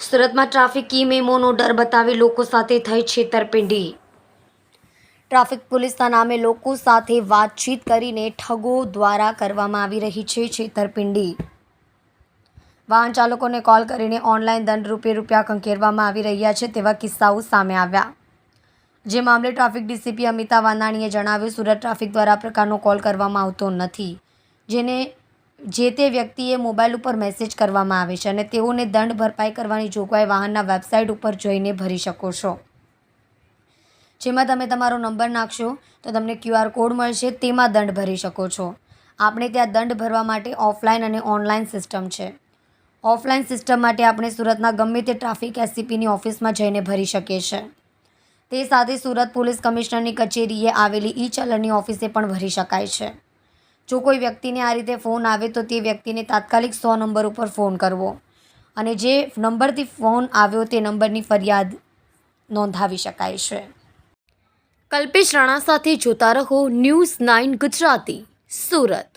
સુરતમાં ટ્રાફિક કી મેમોનો ડર બતાવી લોકો સાથે થઈ છેતરપિંડી. ટ્રાફિક પોલીસના નામે લોકો સાથે વાતચીત કરીને ઠગો દ્વારા કરવામાં આવી રહી છે છેતરપિંડી. વાહન ચાલકોને કોલ કરીને ઓનલાઈન દંડ રૂપે રૂપિયા કંકેરવામાં આવી રહ્યા છે તેવા કિસ્સાઓ સામે આવ્યા. જે મામલે ટ્રાફિક ડીસીપી અમિતા વાનાણીએ જણાવ્યું, સુરત ટ્રાફિક દ્વારા પ્રકારનો કોલ કરવામાં આવતો નથી, જેને જે તે વ્યક્તિએ મોબાઈલ ઉપર મેસેજ કરવામાં આવે છે અને તેઓને દંડ ભરપાઈ કરવાની જોગવાઈ વાહનના વેબસાઇટ ઉપર જઈને ભરી શકો છો. જેમાં તમે તમારો નંબર નાખશો તો તમને ક્યુઆર કોડ મળશે, તેમાં દંડ ભરી શકો છો. આપણે ત્યાં દંડ ભરવા માટે ઓફલાઈન અને ઓનલાઈન સિસ્ટમ છે. ઓફલાઈન સિસ્ટમ માટે આપણે સુરતના ગમે તે ટ્રાફિક એસસીપીની ઓફિસમાં જઈને ભરી શકીએ છીએ તે સાથે સુરત પોલીસ કમિશનરની કચેરીએ આવેલી ઈ ચલણની ઓફિસે પણ ભરી શકાય છે. જો કોઈ વ્યક્તિને આ રીતે ફોન આવે તો તે વ્યક્તિને તાત્કાલિક સો નંબર ઉપર ફોન કરવો. અને જે નંબરથી ફોન આવ્યો તે નંબરની ફરિયાદ નોંધાવી શકાય છે. કલ્પેશ રાણા સાથે જોતા રહો ન્યૂઝ નાઇન ગુજરાતી, સુરત.